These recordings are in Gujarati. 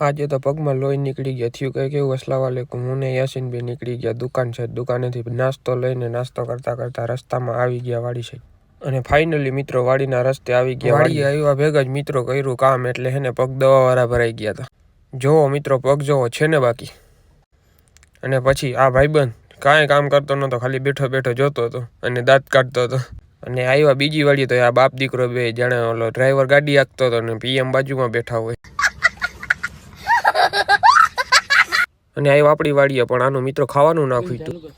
આજે તો પગમાં લોહી નીકળી ગયા. થયું કંઈ કેવું અસલામ વાલેકુમ. હું ને યાસીન બી નીકળી ગયા દુકાન છે. દુકાનેથી નાસ્તો લઈને નાસ્તો કરતા કરતા રસ્તામાં આવી ગયા વાડી છે અને ફાઇનલી મિત્રો વાડીના રસ્તે આવી ગયા વાડી આવ્યા ભેગા જ મિત્રો કર્યું કામ એટલે હેને પગ દવાવાળા ભરાઈ ગયા હતા જોવો મિત્રો પગ જોવો છે ને બાકી? અને પછી આ ભાઈબંધ કાંઈ કામ કરતો નહોતો ખાલી બેઠો બેઠો જોતો હતો અને દાંત કાઢતો હતો. અને આવ્યા બીજી વાડી તો આ બાપ દીકરો બે જાણે ઓલો ડ્રાઈવર ગાડી આખતો હતો ને પીએમ બાજુમાં બેઠા હોય. અને આ આપણી વાડીએ પણ આનું મિત્રો ખાવાનું ના ખૂટ્યું.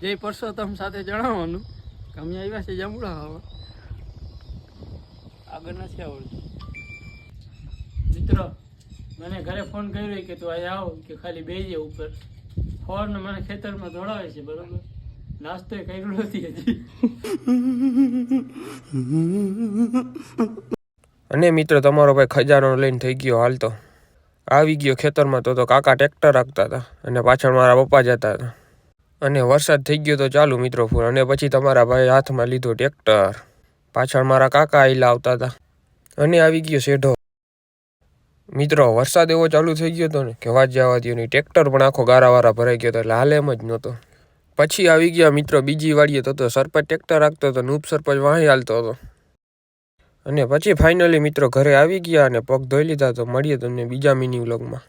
જય પરસોત્તમ સાથે જણાવવાનું કે અમે આવ્યા છે જાંબુડા ખાવા. આગળ નથી આવડતું. મિત્રો મને ઘરે ફોન કર્યો કે તું અહીંયા આવ કે ખાલી બેજે ઉપર. ફોન મને ખેતરમાં દોડાવે છે બરોબર? નાસ્તો કર્યો નથી હજી. અને મિત્રો તમારો ભાઈ ખજાનો લઈને થઈ ગયો હાલ તો. આવી ગયો ખેતરમાં તો તો કાકા ટ્રેક્ટર રાખતા હતા અને પાછળ મારા પપ્પા જતા હતા. અને વરસાદ થઈ ગયો તો ચાલુ મિત્રો ફૂલ અને પછી તમારા ભાઈ હાથમાં લીધો ટ્રેક્ટર. પાછળ મારા કાકા આઈલા આવતા હતા. અને આવી ગયો શેઢો. મિત્રો, વરસાદ એવો ચાલુ થઈ ગયો હતો ને કે વાત જવા દો નહીં ટ્રેક્ટર પણ આખો ગારાવાળા ભરાઈ ગયો હતો એટલે હાલ એમ જ નહોતો. પછી આવી ગયા મિત્રો, બીજી વાડીએ તો તો સરપંચ ટ્રેક્ટર રાખતો હતો નૂપ સરપંચ વાહી હાલતો હતો. અને પછી ફાઇનલી મિત્રો ઘરે આવી ગયા અને પગ ધોઈ લીધા તો મળીએ તમને બીજા મિની વ્લોગમાં